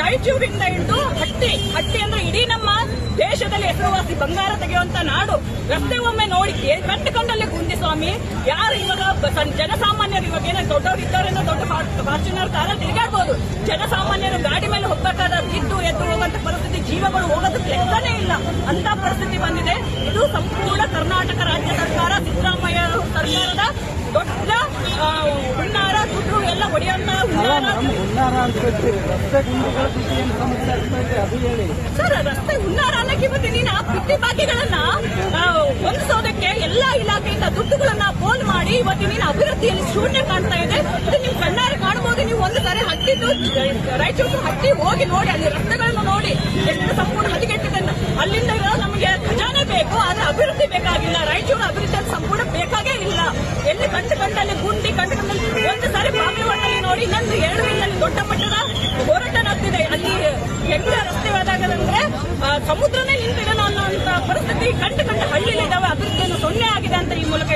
ರಾಯಚೂರಿಂದ ಹಿಡಿದು ಹಟ್ಟಿ ಹಟ್ಟಿ ಅಂದ್ರೆ ಇಡೀ ನಮ್ಮ ದೇಶದಲ್ಲಿ ಹೆಸರುವಾಸಿ ಬಂಗಾರ ತೆಗೆಯುವಂತ ನಾಡು. ರಸ್ತೆ ಒಮ್ಮೆ ನೋಡಿ ಕಂಡು ಕಂಡಲ್ಲಿ ಗುಂಡಿ ಸ್ವಾಮಿ. ಯಾರು ಇವಾಗ ಜನಸಾಮಾನ್ಯರು ಇವಾಗ ಏನೋ ದೊಡ್ಡವರು ಇದ್ದಾರೆ ದೊಡ್ಡ ಫಾರ್ಚುನರ್ ಕಾರ ತಿರುಗಾಡ್ಬೋದು. ಜನಸಾಮಾನ್ಯರು ಗಾಡಿ ಮೇಲೆ ಹೋಗ್ಬೇಕಾದ ಬಿದ್ದು ಎದ್ದು ಹೋಗುವಂತ ಪರಿಸ್ಥಿತಿ, ಜೀವಗಳು ಹೋಗೋದಕ್ಕೆ ಲೆಕ್ಕನೇ ಇಲ್ಲ. ಅಂತ ಪರಿಸ್ಥಿತಿ ಬಂದಿದೆ. ಇದು ಸಂಪೂರ್ಣ ಕರ್ನಾಟಕ ರಾಜ್ಯ ಸರ್ಕಾರ, ಸಿದ್ದರಾಮಯ್ಯ ಸರ್ಕಾರದ, ದೊಡ್ಡ ಹುಣ್ಣಾರ ದುಡ್ಡು ಎಲ್ಲ ಹೊಡೆಯನ್ನ ಹುನ್ನಾರ ರಸ್ತೆ ಏನು ಸಮಸ್ಯೆ ಸರ್ ಅನ್ನಕ್ಕೆ ಇವತ್ತು ನೀನು ಆ ಬಾಕಿಗಳನ್ನ ಹೊಂದಿಸೋದಕ್ಕೆ ಎಲ್ಲಾ ಇಲಾಖೆಯಿಂದ ದುಡ್ಡುಗಳನ್ನ ಪೋಲ್ ಮಾಡಿ ಇವತ್ತು ನೀನು ಅಭಿವೃದ್ಧಿಯಲ್ಲಿ ಶೂನ್ಯ ಕಾಣ್ತಾ ಇದೆ. ನೀವು ಕಣ್ಣಾರೆ ಕಾಣಬಹುದು ನೀವು ಒಂದು ಸಾರಿ ಹತ್ತಿದ್ದು, ರಾಯಚೂರು ಹತ್ತಿ ಹೋಗಿ ನೋಡಿ, ಅಲ್ಲಿ ರಸ್ತೆಗಳನ್ನು ನೋಡಿ, ಎಷ್ಟು ಸಂಪೂರ್ಣ ಹದಿಗೆಟ್ಟಿದೆ ಅಲ್ಲಿಂದ ನಮಗೆ ಖಜಾನೆ ಬೇಕು, ಆದ್ರೆ ಅಭಿವೃದ್ಧಿ ಬೇಕಾಗಿಲ್ಲ. ರಾಯಚೂರು ಅಭಿವೃದ್ಧಿ ಸಂಪೂರ್ಣ ಬೇಕಾಗೇ ಇಲ್ಲ. ಎಲ್ಲಿ ಕಂಡು ಕಂಡಲ್ಲಿ ಗುಂಡಿ, ಕಂಡು ಒಂದು ಸಾರಿ ಬಾಗಲವಾಡಲ್ಲಿ ದೊಡ್ಡ ಮಟ್ಟದ ಹೋರಾಟ ನಡೆದಿದೆ ಅಲ್ಲಿ ಹೆಂಡ ರಸ್ತೆ ಒಳಗಾಗದಂದ್ರೆ ಸಮುದ್ರನೇ ನಿಂತಿರೋಣ ಅನ್ನೋ ಪರಿಸ್ಥಿತಿ ಕಂಡು ಕಂಡು ಹಳ್ಳಿಲಿದ್ದಾವೆ. ಅಭಿವೃದ್ಧಿಯನ್ನು ಸೊನ್ನೆ ಆಗಿದೆ ಅಂತ ಈ ಮೂಲಕ